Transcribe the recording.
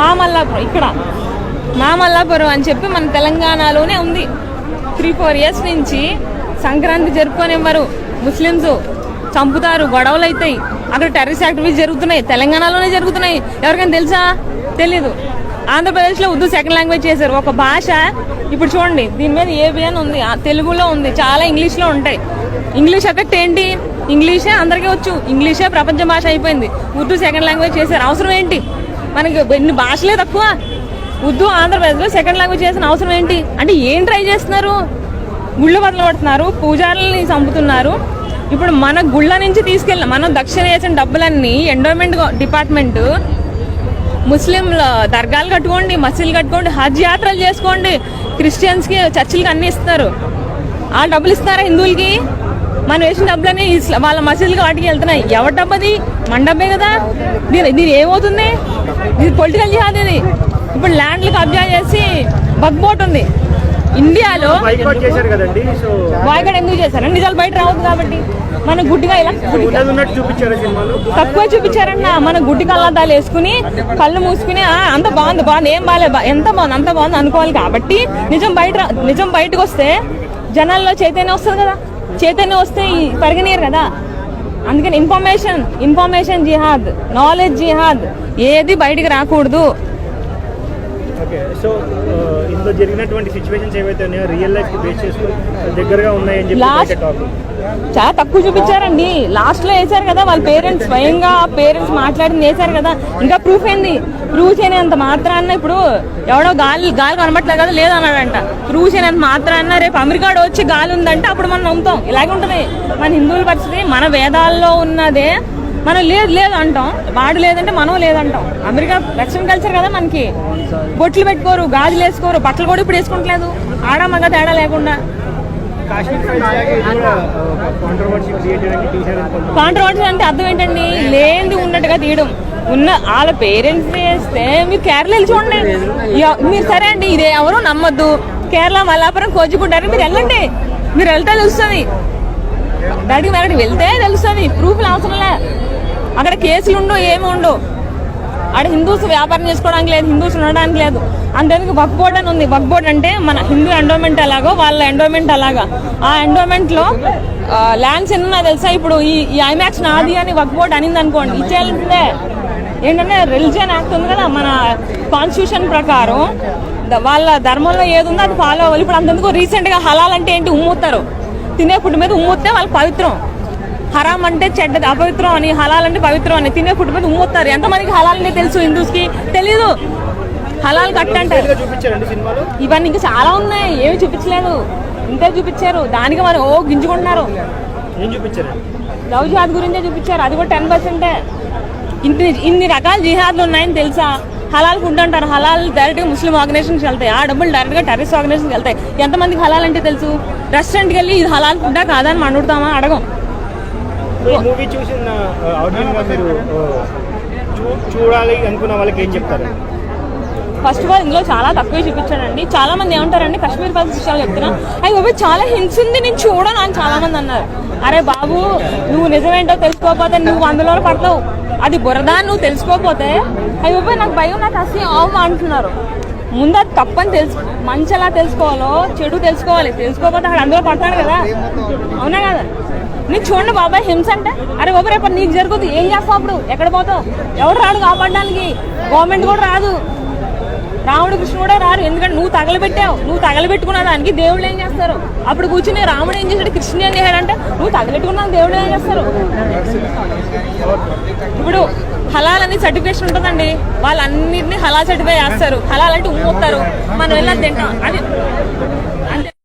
మామల్లాపురం ఇక్కడ. మామల్లాపురం అని చెప్పి మన తెలంగాణలోనే ఉంది. త్రీ ఫోర్ ఇయర్స్ నుంచి సంక్రాంతి జరుపుకోనివ్వరు ముస్లిమ్స్. చంపుతారు గొడవలు అవుతాయి అక్కడ టెర్రరిస్ట్ యాక్టివిటీస్ జరుగుతున్నాయి. తెలంగాణలోనే జరుగుతున్నాయి. ఎవరికైనా తెలుసా? తెలీదు. ఆంధ్రప్రదేశ్లో ఉర్దూ సెకండ్ లాంగ్వేజ్ చేశారు. ఒక భాష ఇప్పుడు చూడండి దీని మీద ఏబిఎన్ ఉంది. తెలుగులో ఉంది. చాలా ఇంగ్లీష్లో ఉంటాయి. ఇంగ్లీష్ ఎఫెక్ట్ ఏంటి? ఇంగ్లీషే అందరికీ వచ్చు. ఇంగ్లీషే ప్రపంచ భాష అయిపోయింది. ఉర్దూ సెకండ్ లాంగ్వేజ్ చేశారు. అవసరం ఏంటి? మనకి ఎన్ని భాషలే తక్కువ. ఉర్దూ ఆంధ్రప్రదేశ్లో సెకండ్ లాంగ్వేజ్ చేసిన అవసరం ఏంటి? అంటే ఏం ట్రై చేస్తున్నారు? గుళ్ళు బదులు పడుతున్నారు పూజారులని చంపుతున్నారు. ఇప్పుడు మన గుళ్ళ నుంచి తీసుకెళ్ళిన మనం దక్షిణ వేసిన డబ్బులన్నీ ఎండోమెంట్ డిపార్ట్మెంట్ ముస్లింల దర్గాలు కట్టుకోండి మసీదులు కట్టుకోండి హజ్ యాత్రలు చేసుకోండి. క్రిస్టియన్స్కి చర్చిలకి అన్ని ఇస్తారు. ఆ డబ్బులు ఇస్తారా హిందువులకి? మనం వేసిన డబ్బులని వాళ్ళ మసీదులకి వాటికి వెళ్తున్నాయి. ఎవరి డబ్బు అది? మన డబ్బే కదా. దీని దీని ఏమవుతుంది? ఇది పొలిటికల్ జిహాద్ ఇది. ఇప్పుడు ల్యాండ్లు కబ్జా చేసి బగ్బోట్ ఉంది. ఇండియాలో బాయ్కాట్ ఎందుకు చేశారు? నిజాలు బయట రావద్దు కాబట్టి. మన గుడ్డిగా ఇలా తక్కువ చూపించారన్న. మన గుడ్డి కళ్ళద్దాలు వేసుకుని కళ్ళు మూసుకుని "ఆ, అంత బాగుంది బాగుంది. ఏం బాగాలేదు ఎంత బాగుంది అంత బాగుంది అనుకోవాలి కాబట్టి నిజం బయట నిజం బయటకు వస్తే జనాల్లో చైతన్యం వస్తుంది కదా. చైతన్యం వస్తే ఈ పరిగణీయరు కదా. అందుకని ఇన్ఫర్మేషన్ ఇన్ఫర్మేషన్ జిహాద్ నాలెడ్జ్ జిహాద్ ఏది బయటికి రాకూడదు. ఓకే సో ఇందులో జరిగినటువంటి సిచ్యువేషన్స్ ఏవైతే ఉన్నాయో రియల్ లైఫ్ బేస్ చేసుకుని దగ్గరగా ఉన్నాయని చెప్పి చాలా తక్కువ చూపించారండి. లాస్ట్లో వేశారు కదా వాళ్ళ పేరెంట్స్ స్వయంగా పేరెంట్స్ మాట్లాడింది వేశారు కదా. ఇంకా ప్రూఫ్ ఏంది? ప్రూవ్ చేయనంత మాత్రాన్న ఇప్పుడు ఎవడో గాలి గాలి కనబట్టలేదు కదా లేదన్నాడంట. ప్రూవ్ చేయనంత మాత్రాన్న రేపు అమెరికాలో వచ్చి గాలి ఉందంటే అప్పుడు మనం నమ్ముతాం. ఇలాగే ఉంటుంది. మన హిందువుల పరిస్థితి మన వేదాల్లో ఉన్నదే మనం లేదు లేదు అంటాం. వాడు లేదంటే మనం లేదంటాం. అమెరికా వెస్ట్రన్ కల్చర్ కదా మనకి. బొట్లు పెట్టుకోరు గాజులు వేసుకోరు బట్టలు కూడా ఇప్పుడు వేసుకుంటలేదు. ఆడ మగ తేడా లేకుండా. కాంట్రవర్సీ అంటే అర్థం ఏంటండి? లేనిది ఉన్నట్టుగా తీయడం. ఉన్న వాళ్ళ పేరెంట్స్ వేస్తే మీరు కేరళ వెళ్ళి చూడండి. మీరు సరే అండి ఇదే ఎవరు నమ్మొద్దు. కేరళ మల్లాపురం కోచికుంటారు మీరు వెళ్ళండి. మీరు వెళ్తే తెలుస్తుంది. దానికి మరి వెళ్తే తెలుస్తుంది. ప్రూఫ్లు అవసరంలే అక్కడ కేసులు ఉండవు ఏమి ఉండవు ఆడ హిందూస్ వ్యాపారం చేసుకోవడానికి లేదు హిందూస్ ఉండడానికి లేదు. అంతేందుకు వక్ బోర్డ్ అని ఉంది. వక్ బోర్డ్ అంటే మన హిందూ ఎండోమెంట్ ఎలాగో వాళ్ళ ఎండోమెంట్ అలాగా. ఆ ఎండోమెంట్లో ల్యాండ్స్ ఎన్ని తెలుసా? ఇప్పుడు ఈ ఐమాక్స్ నాది అని వక్ బోర్డ్ అనింది అనుకోండి ఇచ్చేయాల్సిందే. ఏంటంటే రిలిజియన్ యాక్ట్ ఉంది కదా మన కాన్స్టిట్యూషన్ ప్రకారం. వాళ్ళ ధర్మంలో ఏదుందో అది ఫాలో అవ్వాలి. ఇప్పుడు అంతెందుకు? రీసెంట్గా హలాల్ అంటే ఏంటి? ఉమ్ముతారు తినే ఫుడ్ మీద ఉమ్ముతే వాళ్ళకి పవిత్రం. హరాం అంటే చెడ్డది అపవిత్రం అని హలాల్ అంటే పవిత్రం అని. తినే ఫుడ్ మీద ఉమ్ముతారు ఎంతమందికి హలాల్ అంటే తెలుసు హిందూస్కి తెలీదు. హలాల్ కట్ అంటారు. ఇవన్నీ ఇంకా చాలా ఉన్నాయి. ఏమి చూపించలేదు. ఇంతే చూపించారు. దానికి మరి ఓ గింజుకుంటున్నారు లవ్ జిహాద్ గురించే చూపించారు. అది కూడా టెన్ పర్సెంటే. ఇన్ని ఇన్ని రకాల జిహాద్లు ఉన్నాయని తెలుసా? హలాల్ ఫుడ్ అంటారు. హలాల్ డైరెక్ట్గా ముస్లిం ఆర్గనైజేషన్కి వెళ్తాయి. ఆ డబ్బులు డైరెక్ట్గా టెర్రరిస్ట్ ఆర్గనైజేషన్కి వెళ్తాయి. ఎంతమందికి హలాల్ అంటే తెలుసు? రెస్టారెంట్కి వెళ్ళి ఇది హలాల్ ఫుడ్డా కాదా అని మనం అడుగుతామా అడగం. ఈ మూవీ చూసిన ఆడియన్స్ మీరు చూడాలి అనుకున్న వాళ్ళకి ఏం చెప్తారు? ఫస్ట్ ఆఫ్ ఆల్ ఇందులో చాలా తక్కువ చూపించాడండి చాలా మంది ఏమంటారండి కాశ్మీర్ ఫైల్స్ విషయాలు చెప్తున్నా. అయ్యి బాబు చాలా హింస ఉంది నేను చూడను అని చాలా మంది అన్నారు. అరే బాబు నువ్వు నిజమేంటో తెలుసుకోకపోతే నువ్వు అందులో పడతావు. అది బురదా నువ్వు తెలుసుకోకపోతే అయ్యి బాబు నాకు భయం నాకు అసలు అవు అంటున్నారు. ముందు అది తప్పని తెలుసు మంచి ఎలా తెలుసుకోవాలో చెడు తెలుసుకోవాలి. తెలుసుకోకపోతే అక్కడ అందులో పడతాడు కదా. అవునా కదా? నీకు చూడండి బాబాయ్ హింస అంటే? అరే బాబు రేపు నీకు జరుగుతుంది ఏం చేస్తావు అప్పుడు? ఎక్కడ పోతావు? ఎవడు రాడు కాపాడడానికి? గవర్నమెంట్ కూడా రాదు. రాముడు కృష్ణుడు కూడా రారు. ఎందుకంటే నువ్వు తగలబెట్టావు. నువ్వు తగలబెట్టుకున్న దానికి దేవుళ్ళు ఏం చేస్తారు? అప్పుడు కూర్చుని రాముడు ఏం చేశాడు? కృష్ణుడు ఏం చేశాడంటే నువ్వు తగలెట్టుకున్న దేవుడు ఏం చేస్తారు? ఇప్పుడు హలాల్ అనే సర్టిఫికేషన్ ఉంటుందండి. వాళ్ళన్నిటిని హలాల్ సర్టిఫై చేస్తారు. హలాల్ అంటే ఉమ్మొస్తారు మనం వెళ్ళి తింటాం. అది